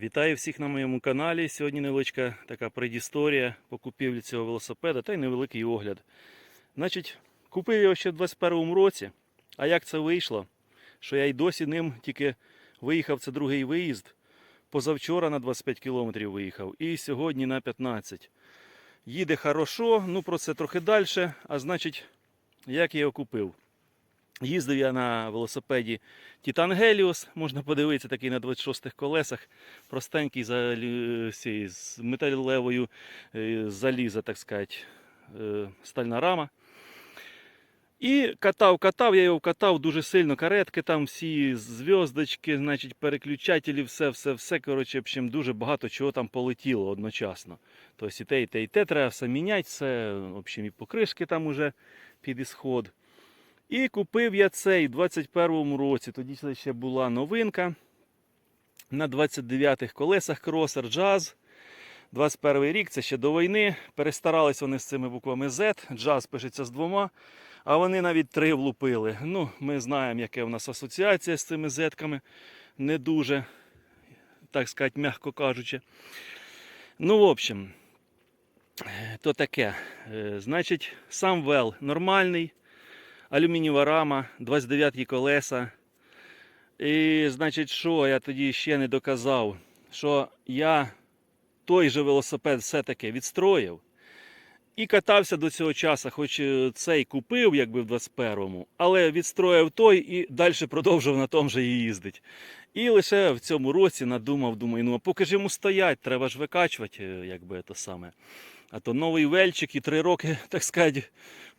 Вітаю всіх на моєму каналі. Сьогодні невеличка така предісторія по купівлі цього велосипеда та й невеликий огляд. Значить, купив його ще в 21-му році. А як це вийшло? Що я й досі ним тільки виїхав, це другий виїзд. Позавчора на 25 кілометрів виїхав і сьогодні на 15. Їде хорошо, ну про це трохи далі. А значить, як я його купив? Їздив я на велосипеді Titan Helios, можна подивитися, такий на 26-х колесах, простенький з металевою е, заліза, так сказати, е, стальна рама. І катав, катав, я його катав дуже сильно. Каретки, там всі зв'язочки, значить, переключателі, все, все, все. Коротше, в общем, дуже багато чого там полетіло одночасно. Тобто і те, і те, і те треба все міняти, все, в общем, і покришки там уже під ісход. І купив я цей в 21-му році. Тоді це ще була новинка. На 29-х колесах кросер Jazz. 21 рік, це ще до війни. Перестарались вони з цими буквами Z. Jazz пишеться з двома, а вони навіть три влупили. Ну, ми знаємо, яка в нас асоціація з цими Z-ками. Не дуже, так сказати, м'яко кажучи. Ну, в общем, то таке. Е, Значить, сам вел нормальний алюмінієва рама, 29 колеса. І, значить, що я тоді ще не доказав, що я той же велосипед все-таки відстроїв і катався до цього часу, хоч е, цей купив, якби в 21-му, але відстроїв той і далі продовжував на тому же і їздить. І лише в цьому році надумав, думаю, ну а поки ж йому стоять, треба ж викачувати, е, якби то саме. А то новий вельчик і три роки, так сказати,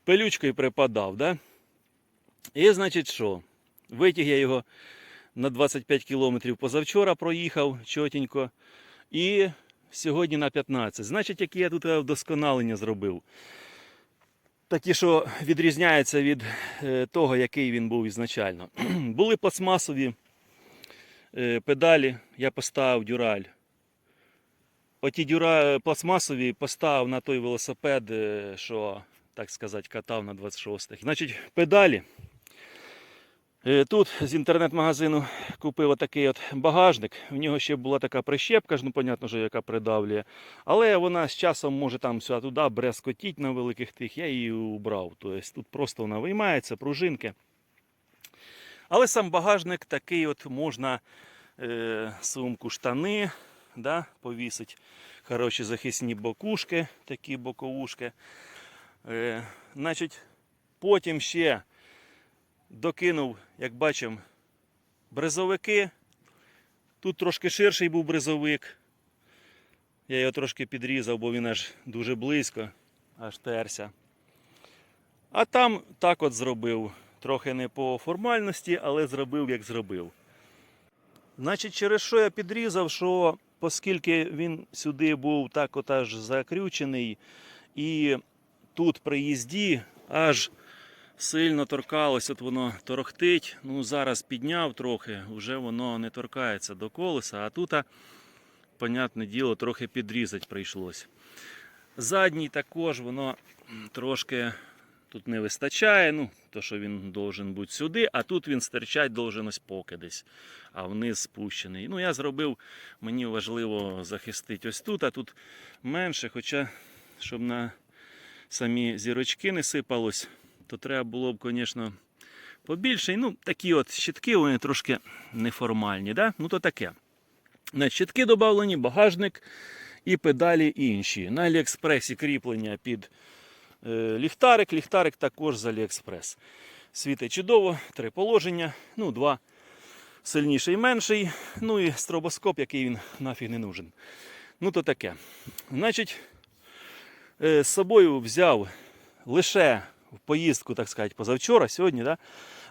пилючкою припадав. Да? І, значить, що? Витяг я його на 25 кілометрів позавчора проїхав чотенько. І сьогодні на 15. Значить, які я тут вдосконалення зробив. Такі, що відрізняються від е, того, який він був ізначально. Були пластмасові е, педалі, я поставив дюраль. Оті дюра пластмасові поставив на той велосипед, е, що, так сказати, катав на 26-х. Значить, педалі. Е, Тут з інтернет-магазину купив отакий от багажник. В нього ще була така прищепка, ну, понятно, що яка придавлює. Але вона з часом може там сюди туди брескотіть на великих тих. Я її убрав. Тобто тут просто вона виймається, пружинки. Але сам багажник такий от можна е, сумку штани да, повісить. Хороші захисні бокушки, такі боковушки. Е, значить, потім ще докинув, як бачимо, бризовики. Тут трошки ширший був бризовик. Я його трошки підрізав, бо він аж дуже близько, аж терся. А там так от зробив. Трохи не по формальності, але зробив, як зробив. Значить, через що я підрізав, що оскільки він сюди був так от аж закрючений, і тут при їзді аж сильно торкалось, от воно торохтить. Ну, зараз підняв трохи, вже воно не торкається до колеса, а тут, понятне діло, трохи підрізати прийшлось. Задній також воно трошки тут не вистачає. Ну, то, що він должен бути сюди, а тут він стирчать должен ось поки десь, а вниз спущений. Ну, я зробив, мені важливо захистити ось тут, а тут менше, хоча, щоб на самі зірочки не сипалось, то треба було б, звісно, побільше. Ну, такі от щитки, вони трошки неформальні, да? ну то таке. На щитки додавлені, багажник і педалі інші. На Аліекспресі кріплення під е, ліхтарик. Ліхтарик також з Аліекспрес. Світить чудово, три положення, ну, два сильніший і менший. Ну і стробоскоп, який він нафіг не нужен. Ну, то таке. Значить, е, з собою взяв лише в поїздку, так сказати, позавчора, сьогодні, да?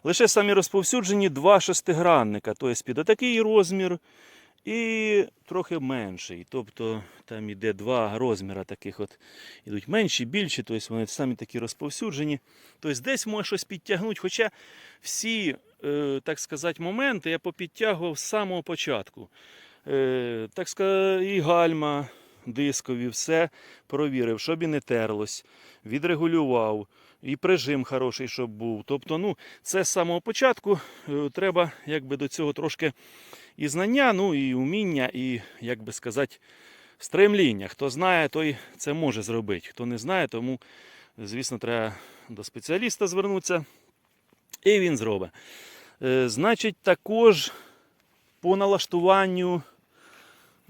лише самі розповсюджені два шестигранника, тобто під отакий розмір і трохи менший. Тобто там іде два розміри таких от. Ідуть менші, більші, тобто вони самі такі розповсюджені. Тобто десь може щось підтягнути. Хоча всі, е, так сказати, моменти я попідтягував з самого початку. Е, так сказати, і гальма, дискові, все провірив, щоб і не терлось, відрегулював, і прижим хороший, щоб був. Тобто, ну, це з самого початку е, треба якби до цього трошки і знання, ну і уміння, і, як би сказати, стремління. Хто знає, той це може зробити. Хто не знає, тому, звісно, треба до спеціаліста звернутися, і він зробить. Е, Значить, також по налаштуванню,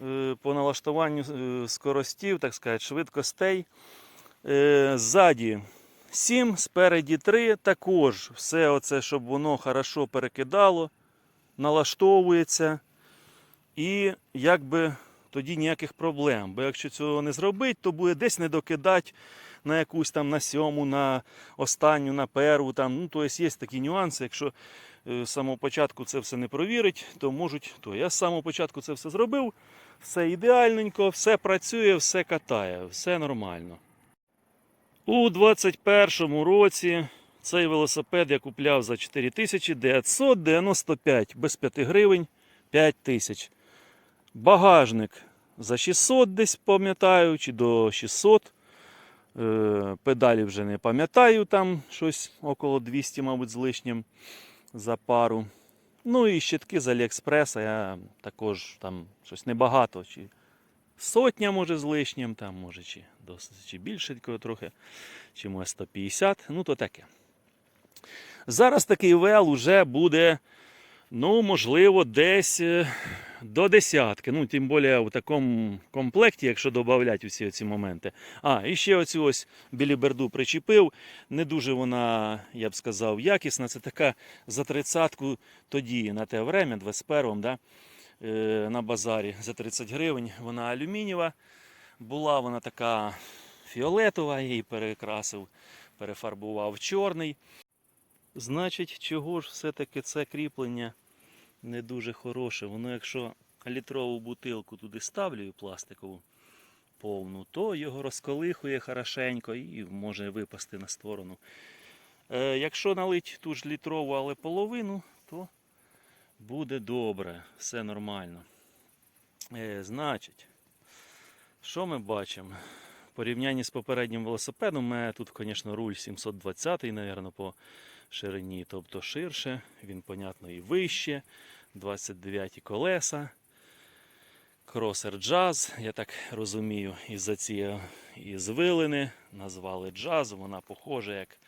е, по налаштуванню скоростів, так сказати, швидкостей. Ззаді 7, спереді 3. Також все оце, щоб воно хорошо перекидало, налаштовується. І якби тоді ніяких проблем. Бо якщо цього не зробити, то буде десь не докидати на якусь там на сьому, на останню, на перву. Там. Ну, тобто є такі нюанси. Якщо е, з самого початку це все не провірить, то можуть. То я з самого початку це все зробив, все ідеальненько, все працює, все катає, все нормально. У 21-му році цей велосипед я купляв за 4995 без 5 гривень 5 тисяч. Багажник за 600 десь пам'ятаю, чи до 600. Е, Педалі вже не пам'ятаю, там щось около 200, мабуть, з лишнім за пару. Ну і щитки з Аліекспреса я також там щось небагато. Чи сотня, може, з лишнім, там, може, чи, досить, чи більше трохи, чи може 150. Ну, то таке. Зараз такий вел уже буде, ну, можливо, десь е, до десятки. Ну, тим більше в такому комплекті, якщо додати усі ці моменти. А, і ще оцю ось біліберду причепив. Не дуже вона, я б сказав, якісна. Це така за тридцятку тоді, на те время, 21-м, да, на базарі за 30 гривень. Вона алюмінієва. Була вона така фіолетова, я її перекрасив, перефарбував чорний. Значить, чого ж все-таки це кріплення не дуже хороше. Воно, якщо літрову бутилку туди ставлю пластикову повну, то його розколихує хорошенько і може випасти на сторону. Е, якщо налить ту ж літрову, але половину, то буде добре, все нормально. Е, значить, що ми бачимо? В порівнянні з попереднім велосипедом, у мене тут, звісно, руль 720, мабуть, по ширині, тобто ширше, він, понятно, і вище. 29 колеса. Кросер джаз, я так розумію, із-за цієї звилини назвали джаз. Вона похожа як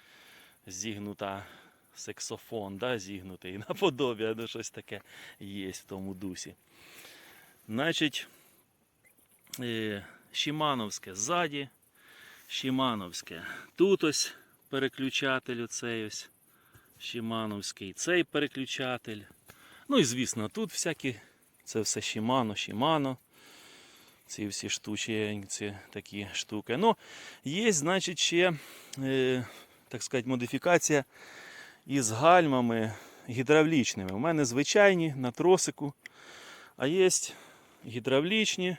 зігнута саксофон, да, зігнутий наподобі, ну щось таке є в тому дусі. Значить, е, Шимановське ззаді, Шимановське. Тут ось переключатель оцей ось. Шимановський цей переключатель. Ну і звісно, тут всякі, це все Shimano, Shimano. Ці всі штучі, такі штуки. Ну, є, значить, ще, е, так сказати, модифікація із гальмами гідравлічними. У мене звичайні на тросику, а є гідравлічні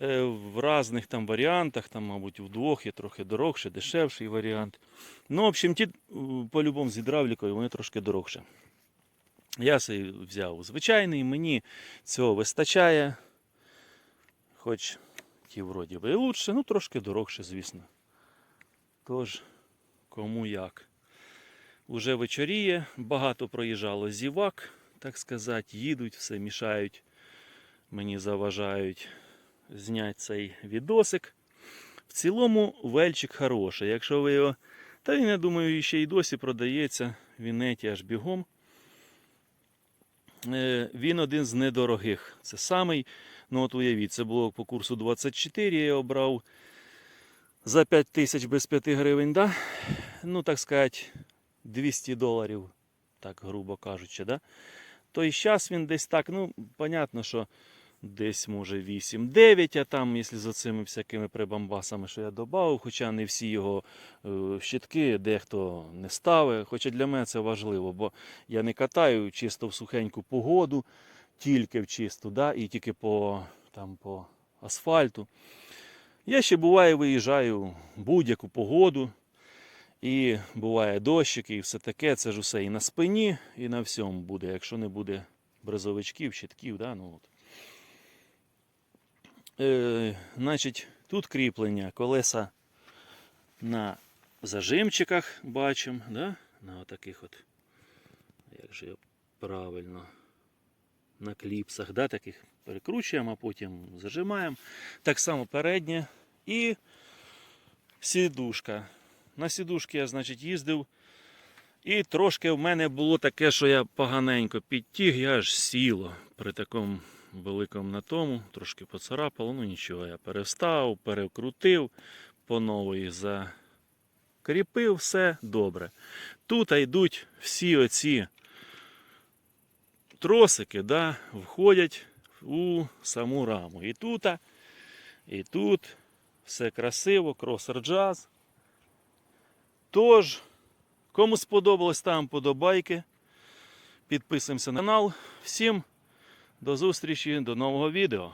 е, в різних там варіантах, там, мабуть, вдвох є трохи дорогший, дешевший варіант. Ну, в общем, ті, по-любому з гідравлікою вони трошки дорогші. Я собі взяв звичайний, мені цього вистачає. Хоч ті вроді би і лучше, ну трошки дорогше, звісно. Тож, кому як. Уже вечоріє, багато проїжджало зівак, так сказати, їдуть, все мішають, мені заважають зняти цей відосик. В цілому вельчик хороший. Якщо ви його. Та він, я думаю, ще й досі продається в інеті аж бігом. Е, Він один з недорогих. Це самий, ну от уявіть, це було по курсу 24, я його брав за 5 тисяч без 5 гривень, да? ну так сказати, 200 доларів, так грубо кажучи. Да? То і зараз він десь так, ну, понятно, що десь може 8-9, а там, якщо за цими всякими прибамбасами, що я додав, хоча не всі його е, щитки дехто не ставить. Хоча для мене це важливо, бо я не катаю чисто в сухеньку погоду, тільки в чисту, да, і тільки по, там, по асфальту. Я ще буває виїжджаю в будь-яку погоду. І буває дощики і все таке. Це ж усе і на спині, і на всьому буде, якщо не буде бризовичків, щитків. Да? Ну, от. Е, значить, тут кріплення колеса на зажимчиках бачимо, да? на отаких от, як же правильно, на кліпсах, да? таких перекручуємо, а потім зажимаємо. Так само переднє і сідушка. На сідушки я, значить, їздив. І трошки в мене було таке, що я поганенько підтіг, я аж сіло при такому великому на тому, трошки поцарапало, ну нічого, я перестав, перекрутив, по нової закріпив, все добре. Тут йдуть всі оці тросики, да, входять у саму раму. І тут, і тут все красиво, кросер джаз. Тож, кому сподобалось, там подобайки. Підписуємося на канал. Всім до зустрічі, до нового відео.